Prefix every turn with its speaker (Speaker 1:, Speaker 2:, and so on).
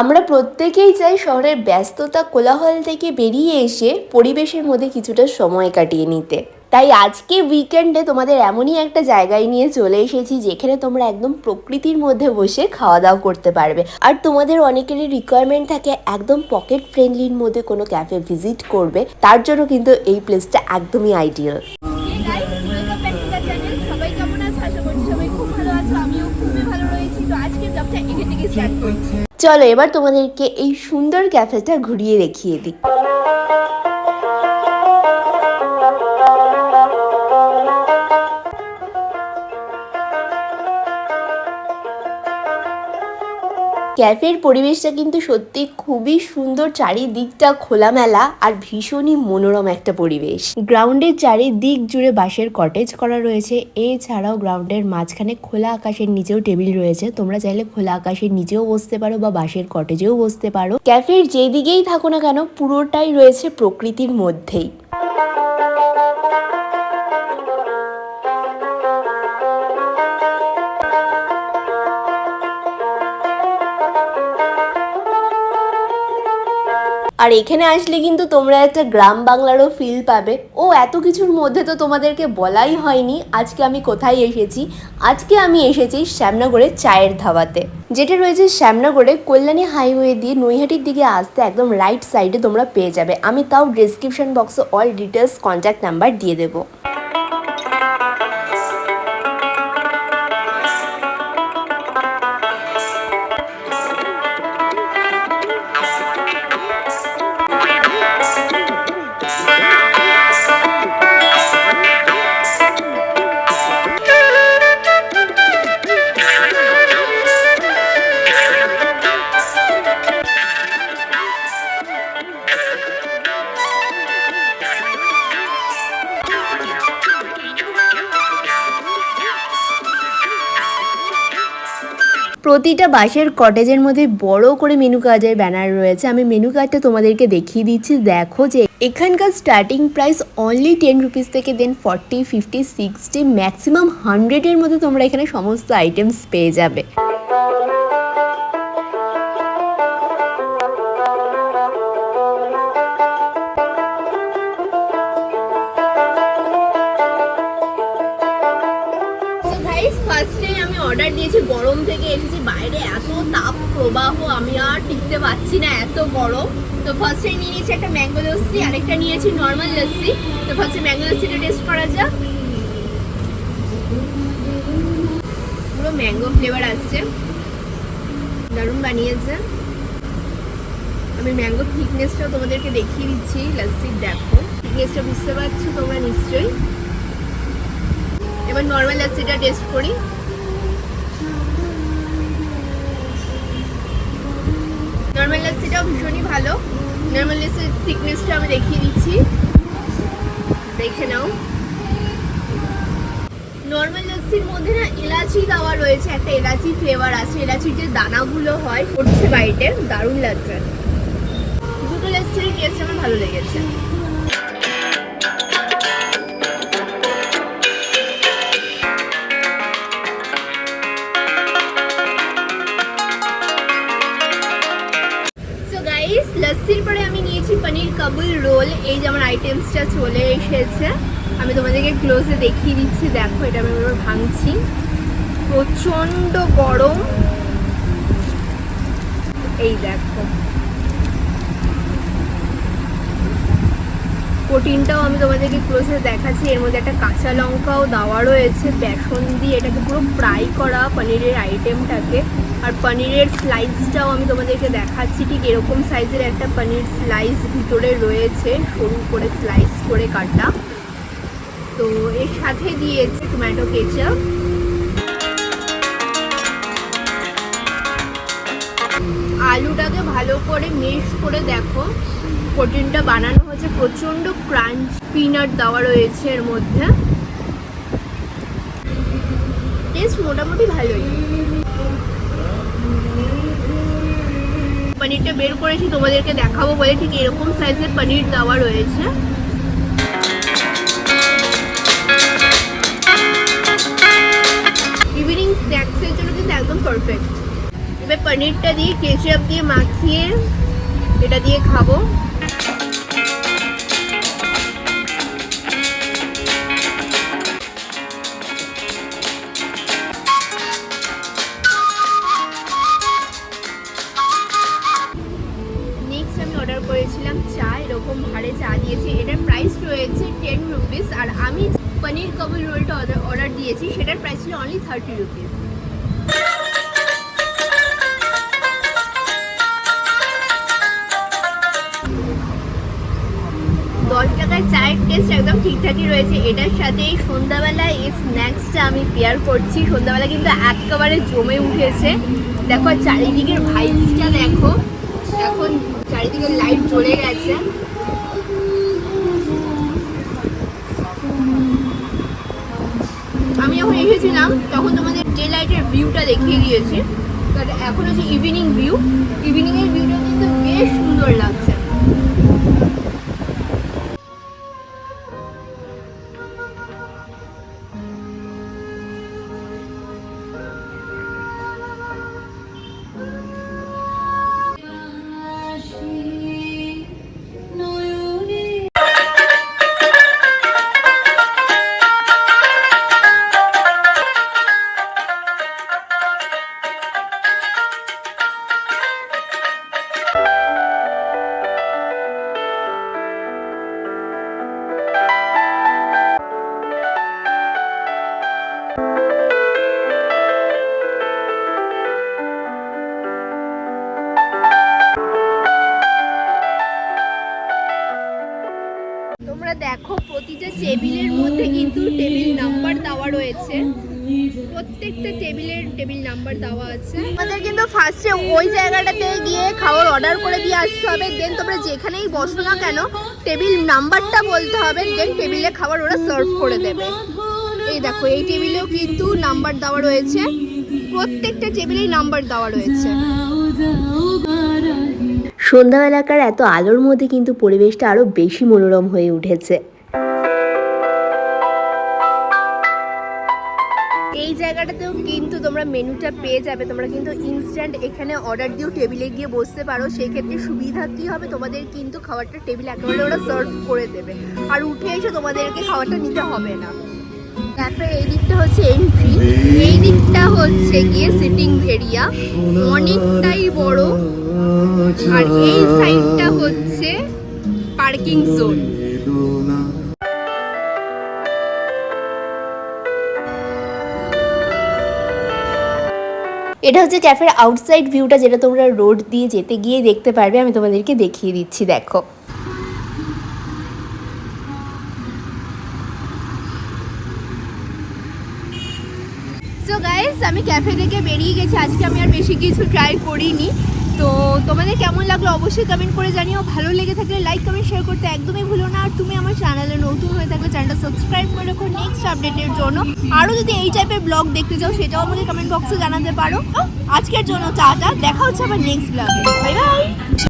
Speaker 1: আমরা প্রত্যেকেই চাই শহরের ব্যস্ততা, কোলাহল থেকে বেরিয়ে এসে পরিবেশের মধ্যে কিছুটা সময় কাটিয়ে নিতে। তাই আজকে উইকেন্ডে তোমাদের এমনই একটা জায়গায় নিয়ে চলে এসেছি, যেখানে তোমরা একদম প্রকৃতির মধ্যে বসে খাওয়া দাওয়া করতে পারবে। আর তোমাদের অনেকেরই রিকোয়ারমেন্ট থাকে, একদম পকেট ফ্রেন্ডলির মধ্যে কোনো ক্যাফে ভিজিট করবে। তার জন্য কিন্তু এই প্লেসটা একদমই আইডিয়াল
Speaker 2: আমিও খুবই ভালো রয়েছি। তো আজকে এখান থেকে স্টার্ট করছি
Speaker 1: চলো এবার তোমাদেরকে এই সুন্দর ক্যাফেটা ঘুরিয়ে দেখিয়ে দিই। ক্যাফের পরিবেশটা কিন্তু সত্যি খুবই সুন্দর, চারিদিকটা খোলামেলা আর ভীষণই মনোরম একটা পরিবেশ। গ্রাউন্ডের চারিদিক জুড়ে বাঁশের কটেজ করা রয়েছে, এছাড়াও গ্রাউন্ডের মাঝখানে খোলা আকাশের নিচেও টেবিল রয়েছে। তোমরা চাইলে খোলা আকাশের নিচেও বসতে পারো বা বাঁশের কটেজেও বসতে পারো। ক্যাফের যেদিকেই থাকো না কেন, পুরোটাই রয়েছে প্রকৃতির মধ্যেই। আর এখানে আসলে কিন্তু তোমরা একটা গ্রাম বাংলারও ফিল পাবে। ও, এত কিছুর মধ্যে তো তোমাদেরকে বলাই হয়নি। আজকে আমি কোথায় এসেছি? আজকে আমি এসেছি শ্যামনগরের চায়ের ধাবাতে। যেটা রয়েছে শ্যামনগরে, কল্যাণী হাইওয়ে দিয়ে নৈহাটির দিকে আসতে একদম রাইট সাইডে তোমরা পেয়ে যাবে। আমি তাও ডিসক্রিপশন বক্সে অল ডিটেলস কন্ট্যাক্ট নাম্বার দিয়ে দেবো। প্রতিটা বাসের কটেজের মধ্যে বড় করে মেনু কার্ডের ব্যানার রয়েছে। আমি মেনু কার্ডটা তোমাদেরকে দেখিয়ে দিচ্ছি। দেখো যে এখানকার starting price only ten rupees থেকে then forty fifty sixty maximum হান্ড্রেডের মধ্যে তোমরা এখানে সমস্ত আইটেমস পেয়ে যাবে।
Speaker 2: গাইস ফার্স্টে আমি অর্ডার দিয়েছি, গরম থেকে এসেছি বাইরে এত তাপ প্রবাহ, আমি আর টিকতে পারছি না, এত গরম। তো ফার্স্টে নিয়ে নিয়েছি একটা ম্যাঙ্গো লস্যি, আরেকটা নিয়েছি নর্মাল লস্যি। তো ফার্স্টে ম্যাঙ্গো লস্যিটা টেস্ট করা যাক। পুরো ম্যাঙ্গো ফ্লেভার আসছে। দারুণ বানিয়েছে। আমি ম্যাঙ্গো থিকনেসটাও তোমাদেরকে দেখিয়ে দিচ্ছি, লস্যির দেখো। থিকনেসটা বুঝতে পারছ তোমরা নিশ্চয়ই। এবার নর্মাল লাচ্ছিটা টেস্ট করি। নর্মাল লাচ্ছিটাও ভীষণই ভালো। নর্মাল লাচ্ছির থিকনেসটা আমি দেখিয়ে দিচ্ছি। দেখে নাও। নর্মাল লাচ্ছির মধ্যে না এলাচি দেওয়া রয়েছে, একটা এলাচি ফ্লেভার আছে। এলাচির যে দানাগুলো হয়, পড়ছে বাইটে দারুণ লাগছে। দুটো লাচ্ছির টেস্ট আমার ভালো লেগেছে। লস্যির পরে আমি নিয়েছি পনির কাবুল রোল। এই যে আমার আইটেমসটা চলে এসেছে। আমি তোমাদেরকে ক্লোজে দেখিয়ে দিচ্ছি। দেখো, এটা আমি এবার ভাঙছি। প্রচণ্ড গরম। এই দেখো। প্রোটিনটাও আমি তোমাদেরকে ক্লোজে দেখাচ্ছি। এর মধ্যে একটা কাঁচা লঙ্কাও দেওয়া রয়েছে। বেসন দিয়ে এটাকে পুরো ফ্রাই করা পনিরের আইটেমটাকে আর পনিরের স্লাইসটাও আমি তোমাদেরকে দেখাচ্ছি, ঠিক এরকম সাইজের একটা পনির স্লাইস ভিতরে রয়েছে, সরু করে স্লাইস করে কাটা। তো এর সাথে দিয়েছে টমেটো কেচাপ আলুটাকে ভালো করে মিক্স করে দেখো প্রোটিনটা বানানো হচ্ছে প্রচণ্ড ক্রাঞ্চ পিনাট দেওয়া রয়েছে এর মধ্যে। টেস্ট মোটামুটি ভালোই। পনিরটা বের করেছি, তোমাদেরকে দেখাবো বলে ঠিক এরকম সাইজের পনির দেওয়া রয়েছে। ইভিনিং স্ন্যাক্সের জন্য কিন্তু একদম পারফেক্ট এবার পনিরটা দিয়ে কেচাপ দিয়ে মাখিয়ে, এটা দিয়ে খাব। এটার প্রাইস রয়েছে টেন রুপিস আর আমি পনির কবুল রোলটা অর্ডার দিয়েছি, সেটার প্রাইস ছিল অনলি থার্টি রুপিস দশ টাকার চায়ের টেস্ট একদম ঠিকঠাকই রয়েছে। এটার সাথে এই সন্ধ্যাবেলায় এই স্ন্যাক্সটা আমি পেয়ার করছি। সন্ধ্যাবেলা কিন্তু একেবারে জমে উঠেছে। দেখো, চারিদিকের ভাইবসটা দেখো। এখন চারিদিকে লাইট জ্বলে গেছে। যখন এসেছিলাম, তখন তোমাদের ডে লাইটের ভিউটা দেখিয়ে দিয়েছি। এখন হচ্ছে ইভিনিং ভিউ ইভিনিংয়ের ভিউটা কিন্তু বেশ সুন্দর লাগছে। টেবিলের মধ্যে কিন্তু টেবিল নাম্বার দেওয়া রয়েছে। প্রত্যেকটা টেবিলের টেবিল নাম্বার দেওয়া আছে। আমাদের কিন্তু ফার্স্টে ওই জায়গাটাতে গিয়ে খাবার অর্ডার করে দিয়ে আসতে হবে। দেন তোমরা যেখানেই বসো না কেন টেবিল নাম্বারটা বলতে হবে। দেন টেবিলে খাবার ওরা সার্ভ করে দেবে। এই দেখো এই টেবিলেও কিন্তু নাম্বার দেওয়া রয়েছে। প্রত্যেকটা টেবিলেই নাম্বার দেওয়া রয়েছে।
Speaker 1: সন্ধ্যাবেলাকার এত আলোর মধ্যে কিন্তু পরিবেশটা আরও বেশি মনোরম হয়ে উঠেছে।
Speaker 2: এই জায়গাটাতেও কিন্তু তোমরা মেনুটা পেয়ে যাবে। তোমরা কিন্তু ইনস্ট্যান্ট এখানে অর্ডার দিয়েও টেবিলে গিয়ে বসতে পারো। সেক্ষেত্রে সুবিধা কি হবে? তোমাদের কিন্তু খাবারটা টেবিলে একেবারে ওরা সার্ভ করে দেবে। আর উঠে এসে তোমাদেরকে খাবারটা নিতে হবে না। তারপরে এই দিকটা হচ্ছে এন্ট্রি এই দিকটা হচ্ছে গিয়ে সিটিং এরিয়া অনেকটাই বড়। আর এই সাইডটা হচ্ছে পার্কিং জোন
Speaker 1: এটা হচ্ছে ক্যাফের আউটসাইড ভিউটা যেটা তোমরা রোড দিয়ে যেতে গিয়ে দেখতে পারবে। আমি তোমাদেরকে দেখিয়ে দিচ্ছি, দেখো।
Speaker 2: সো গাইস আমি ক্যাফে থেকে বেরিয়ে গেছি। আজকে আমি আর বেশি কিছু ট্রাই করিনি। তো তোমাদের কেমন লাগল অবশ্যই কমেন্ট করে জানিও। ভালো লেগে থাকলে লাইক কমেন্ট শেয়ার করতে একদমই ভুলো না। আর তুমি আমার চ্যানেলে নতুন হয়ে থাকলে চ্যানেলটা সাবস্ক্রাইব করে রাখো নেক্সট আপডেটের জন্য। আরও যদি এই টাইপের ব্লগ দেখতে চাও, সেটাও আমাকে কমেন্ট বক্সে জানাতে পারো। আজকের জন্য টাটা। দেখা হচ্ছে আবার নেক্সট ব্লগে বাই বাই